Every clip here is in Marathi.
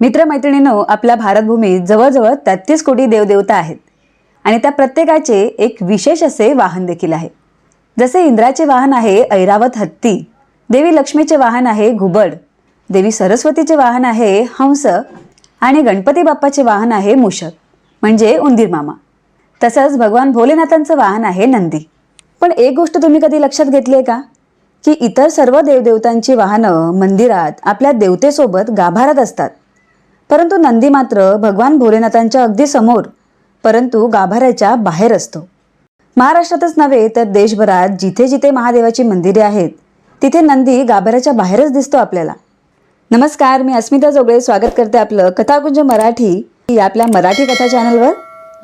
मित्रमैत्रिणींनो आपल्या भारतभूमीत जवळजवळ तेहतीस कोटी देवदेवता आहेत. आणि त्या प्रत्येकाचे एक विशेष असे वाहन देखील आहे. जसे इंद्राचे वाहन आहे ऐरावत हत्ती देवी लक्ष्मीचे वाहन आहे घुबड देवी सरस्वतीचे वाहन आहे हंस आणि गणपती बाप्पाचे वाहन आहे मूषक म्हणजे उंदीर मामा. तसंच भगवान भोलेनाथांचं वाहन आहे नंदी. पण एक गोष्ट तुम्ही कधी लक्षात घेतली आहे का? की इतर सर्व देवदेवतांची वाहनं मंदिरात आपल्या देवतेसोबत गाभारात असतात. परंतु नंदी मात्र भगवान भोलेनाथांच्या अगदी समोर परंतु गाभाऱ्याच्या बाहेर असतो. महाराष्ट्रातच नव्हे तर देशभरात जिथे जिथे महादेवाची मंदिरे आहेत तिथे नंदी गाभाऱ्याच्या बाहेरच दिसतो आपल्याला. नमस्कार मी अस्मिता जोगळे स्वागत करते आपलं कथाकुंज मराठी या आपल्या मराठी कथा चॅनलवर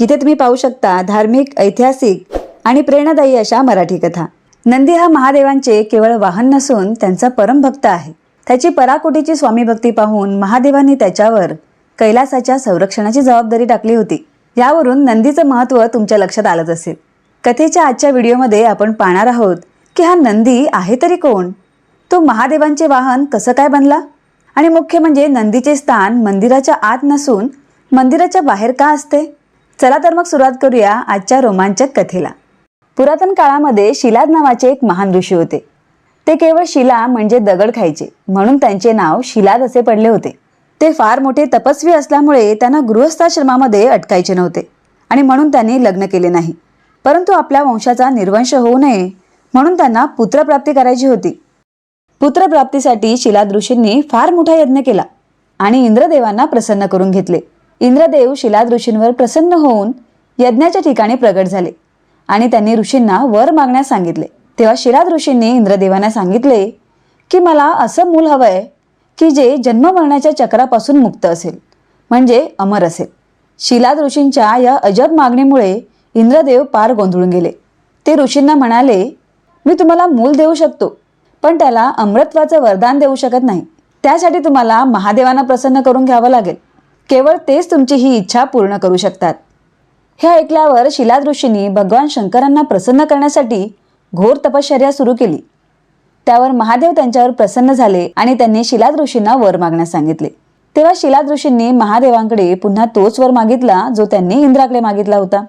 जिथे तुम्ही पाहू शकता धार्मिक ऐतिहासिक आणि प्रेरणादायी अशा मराठी कथा. नंदी हा महादेवांचे केवळ वाहन नसून त्यांचा परमभक्त आहे. त्याची पराकोटीची स्वामी भक्ती पाहून महादेवांनी त्याच्यावर कैलासाच्या संरक्षणाची जबाबदारी टाकली होती. यावरून नंदीचं महत्त्व तुमच्या लक्षात आलंच असेल. कथेच्या आजच्या व्हिडिओमध्ये आपण पाहणार आहोत की हा नंदी आहे तरी कोण? तो महादेवांचे वाहन कसं काय बनला? आणि मुख्य म्हणजे नंदीचे स्थान मंदिराच्या आत नसून मंदिराच्या बाहेर का असते? चला तर मग सुरुवात करूया आजच्या रोमांचक कथेला. पुरातन काळामध्ये शिलाद नावाचे एक महान ऋषी होते. ते केवळ शिला म्हणजे दगड खायचे. म्हणून त्यांचे नाव शिलाद असे पडले होते. ते फार मोठे तपस्वी असल्यामुळे त्यांना गृहस्थाश्रमामध्ये अटकायचे नव्हते. आणि म्हणून त्यांनी लग्न केले नाही. परंतु आपल्या वंशाचा निर्वंश होऊ नये म्हणून त्यांना पुत्रप्राप्ती करायची होती. पुत्रप्राप्तीसाठी शिलाद ऋषींनी फार मोठा यज्ञ केला आणि इंद्रदेवांना प्रसन्न करून घेतले. इंद्रदेव शिलाद ऋषींवर प्रसन्न होऊन यज्ञाच्या ठिकाणी प्रगट झाले आणि त्यांनी ऋषींना वर मागण्यास सांगितले. तेव्हा शिलाद ऋषींनी इंद्रदेवांना सांगितले की मला असं मूल हवंय की जे जन्म मरणाच्या चक्रापासून मुक्त असेल म्हणजे अमर असेल. शिलाद ऋषींच्या या अजब मागणीमुळे इंद्रदेव पार गोंधळून गेले. ते ऋषींना म्हणाले मी तुम्हाला मूल देऊ शकतो पण त्याला अमृत्वाचं वरदान देऊ शकत नाही. त्यासाठी तुम्हाला महादेवांना प्रसन्न करून घ्यावं लागेल. केवळ तेच तुमची ही इच्छा पूर्ण करू शकतात. हे ऐकल्यावर शिलाद ऋषींनी भगवान शंकरांना प्रसन्न करण्यासाठी घोर तपश्चर्या सुरू केली. त्यावर महादेव त्यांच्यावर प्रसन्न झाले आणि त्यांनी शिलाद ऋषींना वर मागण्यास सांगितले. तेव्हा शिलाद ऋषींनी महादेवांकडे पुन्हा तोच वर मागितला जो त्यांनी इंद्राकडे मागितला होता.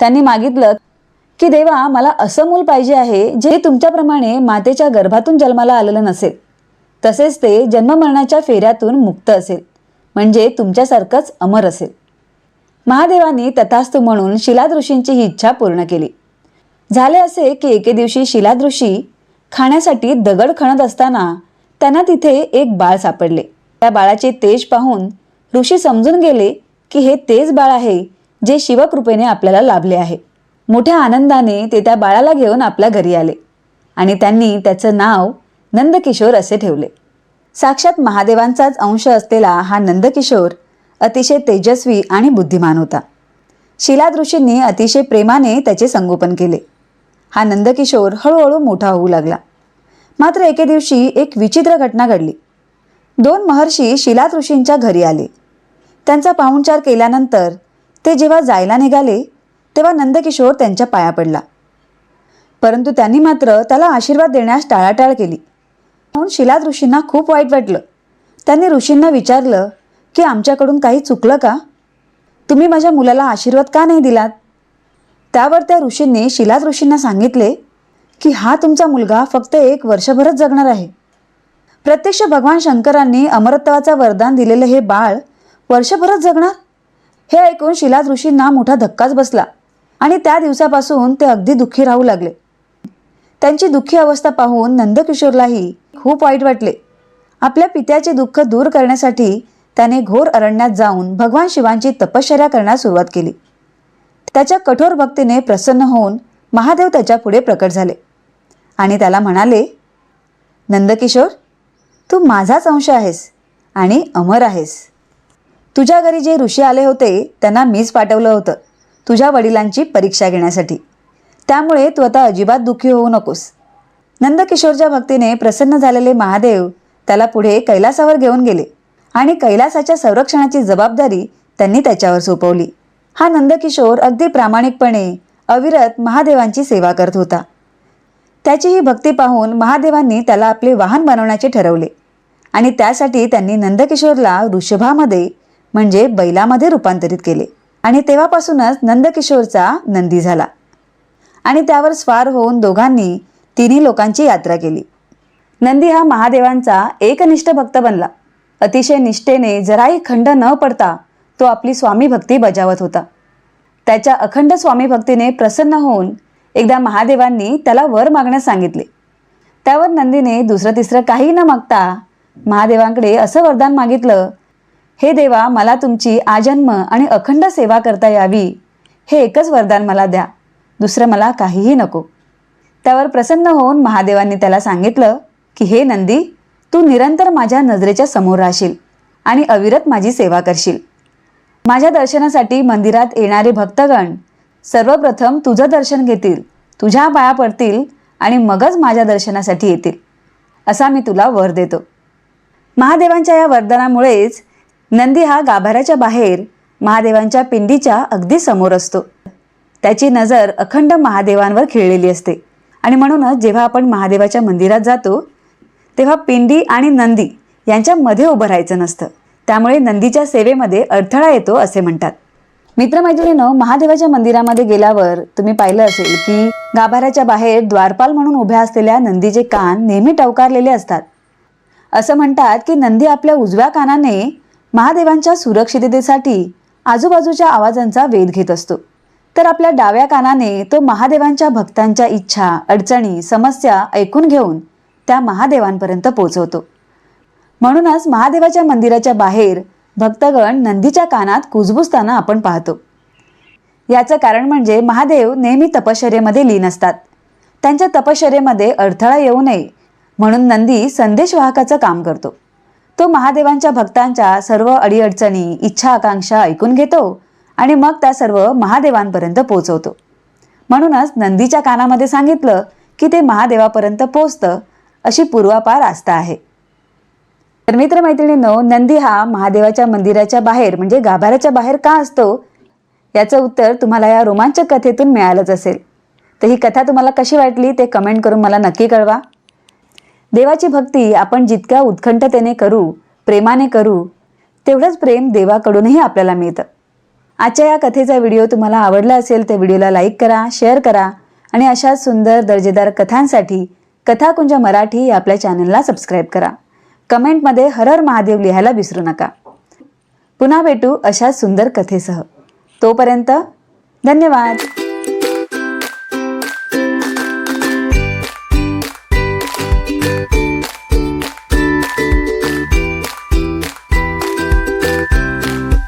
त्यांनी मागितलं की देवा मला असं मूल पाहिजे आहे जे तुमच्याप्रमाणे मातेच्या गर्भातून जन्माला आलेलं नसेल. तसेच ते जन्ममरणाच्या फेऱ्यातून मुक्त असेल म्हणजे तुमच्यासारखंच अमर असेल. महादेवांनी तथास्तु म्हणून शिलाद ऋषींची ही इच्छा पूर्ण केली. झाले असे की एके दिवशी शिलादृशी खाण्यासाठी दगड खणत असताना त्यांना तिथे एक बाळ सापडले. त्या बाळाचे तेज पाहून ऋषी समजून गेले की हे तेज बाळ आहे जे शिवकृपेने आपल्याला लाभले आहे. मोठ्या आनंदाने ते त्या बाळाला घेऊन आपल्या घरी आले आणि त्यांनी त्याचं नाव नंदकिशोर असे ठेवले. साक्षात महादेवांचाच अंश असलेला हा नंदकिशोर अतिशय तेजस्वी आणि बुद्धिमान होता. शिलादृशींनी अतिशय प्रेमाने त्याचे संगोपन केले. हा नंदकिशोर हळूहळू मोठा होऊ लागला. मात्र एके दिवशी एक विचित्र घटना घडली. दोन महर्षी शिलात ऋषींच्या घरी आले. त्यांचा पाहुणचार केल्यानंतर ते जेव्हा जायला निघाले तेव्हा नंदकिशोर त्यांच्या पाया पडला. परंतु त्यांनी मात्र त्याला आशीर्वाद देण्यास टाळाटाळ केली. म्हणून शिलात ऋषींना खूप वाईट वाटलं. त्यांनी ऋषींना विचारलं की आमच्याकडून काही चुकलं का? तुम्ही माझ्या मुलाला आशीर्वाद का नाही दिलात? त्यावर त्या ऋषींनी शिलाद ऋषींना सांगितले की हा तुमचा मुलगा फक्त एक वर्षभरच जगणार आहे. प्रत्यक्ष भगवान शंकरांनी अमरत्वाचा वरदान दिलेले हे बाळ वर्षभरच जगणार? हे ऐकून शिलाद ऋषींना मोठा धक्काच बसला आणि त्या दिवसापासून ते अगदी दुःखी राहू लागले. त्यांची दुःखी अवस्था पाहून नंदकिशोरलाही खूप वाईट वाटले. आपल्या पित्याचे दुःख दूर करण्यासाठी त्याने घोर अरण्यात जाऊन भगवान शिवांची तपश्चर्या करण्यास सुरुवात केली. त्याच्या कठोर भक्तीने प्रसन्न होऊन महादेव त्याच्या पुढे प्रकट झाले. आणि त्याला म्हणाले नंदकिशोर तू माझाच अंश आहेस आणि अमर आहेस. तुझ्या घरी जे ऋषी आले होते त्यांना मीच पाठवलं होतं तुझ्या वडिलांची परीक्षा घेण्यासाठी. त्यामुळे तू आता अजिबात दुःखी होऊ नकोस. नंदकिशोरच्या भक्तीने प्रसन्न झालेले महादेव त्याला पुढे कैलासावर घेऊन गेले आणि कैलासाच्या संरक्षणाची जबाबदारी त्यांनी त्याच्यावर सोपवली. हा नंदकिशोर अगदी प्रामाणिकपणे अविरत महादेवांची सेवा करत होता. त्याची ही भक्ती पाहून महादेवांनी त्याला आपले वाहन बनवण्याचे ठरवले आणि त्यासाठी त्यांनी नंदकिशोरला वृषभामध्ये म्हणजे बैलामध्ये रूपांतरित केले आणि तेव्हापासूनच नंदकिशोरचा नंदी झाला आणि त्यावर स्वार होऊन दोघांनी तिन्ही लोकांची यात्रा केली. नंदी हा महादेवांचा एकनिष्ठ भक्त बनला. अतिशय निष्ठेने जराही खंड न पडता तो आपली स्वामी भक्ती बजावत होता. त्याच्या अखंड स्वामी भक्तीने प्रसन्न होऊन एकदा महादेवांनी त्याला वर मागण्यास सांगितले. त्यावर नंदीने दुसरं तिसरं काही न मागता महादेवांकडे असं वरदान मागितलं हे देवा मला तुमची आजन्म आणि अखंड सेवा करता यावी. हे एकच वरदान मला द्या दुसरं मला काहीही नको. त्यावर प्रसन्न होऊन महादेवांनी त्याला सांगितलं की हे नंदी तू निरंतर माझ्या नजरेच्या समोर राहशील आणि अविरत माझी सेवा करशील. माझ्या दर्शनासाठी मंदिरात येणारे भक्तगण सर्वप्रथम तुझं दर्शन घेतील तुझ्या पाया पडतील आणि मगच माझ्या दर्शनासाठी येतील असा मी तुला वर देतो. महादेवांच्या या वरदानामुळेच नंदी हा गाभाऱ्याच्या बाहेर महादेवांच्या पिंडीच्या अगदी समोर असतो. त्याची नजर अखंड महादेवांवर खिळलेली असते. आणि म्हणूनच जेव्हा आपण महादेवाच्या मंदिरात जातो तेव्हा पिंडी आणि नंदी यांच्यामध्ये उभं राहायचं नसतं. त्यामुळे नंदीच्या सेवेमध्ये अडथळा येतो असे म्हणतात. मित्रमैत्रिणीनं महादेवाच्या मंदिरामध्ये गेल्यावर तुम्ही पाहिलं असेल की गाभाऱ्याच्या बाहेर द्वारपाल म्हणून उभ्या असलेल्या नंदीचे कान नेहमी टवकारलेले असतात. असं म्हणतात की नंदी आपल्या उजव्या कानाने महादेवांच्या सुरक्षिततेसाठी आजूबाजूच्या आवाजांचा वेध घेत असतो. तर आपल्या डाव्या कानाने तो महादेवांच्या भक्तांच्या इच्छा अडचणी समस्या ऐकून घेऊन त्या महादेवांपर्यंत पोहोचवतो. म्हणूनच महादेवाच्या मंदिराच्या बाहेर भक्तगण नंदीच्या कानात कुजबुजताना आपण पाहतो. याचं कारण म्हणजे महादेव नेहमी तपश्चर्येमध्ये लीन असतात. त्यांच्या तपश्चर्येमध्ये अडथळा येऊ नये म्हणून नंदी संदेशवाहकाचं काम करतो. तो महादेवांच्या भक्तांच्या सर्व अडीअडचणी इच्छा आकांक्षा ऐकून घेतो आणि मग त्या सर्व महादेवांपर्यंत पोहोचवतो. म्हणूनच नंदीच्या कानामध्ये सांगितलं की ते महादेवापर्यंत पोचतं अशी पूर्वापार आस्था आहे. तर मित्र मैत्रिणींनो नंदी हा महादेवाच्या मंदिराच्या बाहेर म्हणजे गाभाऱ्याच्या बाहेर का असतो? याचं उत्तर तुम्हाला या रोमांचक कथेतून मिळालंच असेल. तर ही कथा तुम्हाला कशी वाटली ते कमेंट करून मला नक्की कळवा. देवाची भक्ती आपण जितक्या उत्कंठतेने करू प्रेमाने करू तेवढंच प्रेम देवाकडूनही आपल्याला मिळतं. आजच्या या कथेचा व्हिडिओ तुम्हाला आवडला असेल तर व्हिडिओला लाईक करा शेअर करा आणि अशाच सुंदर दर्जेदार कथांसाठी कथाकुंज मराठी या आपल्या चॅनलला सबस्क्राईब करा. कमेंटमध्ये हरहर महादेव लिहायला विसरू नका. पुन्हा भेटू अशा सुंदर कथेसह. तोपर्यंत धन्यवाद.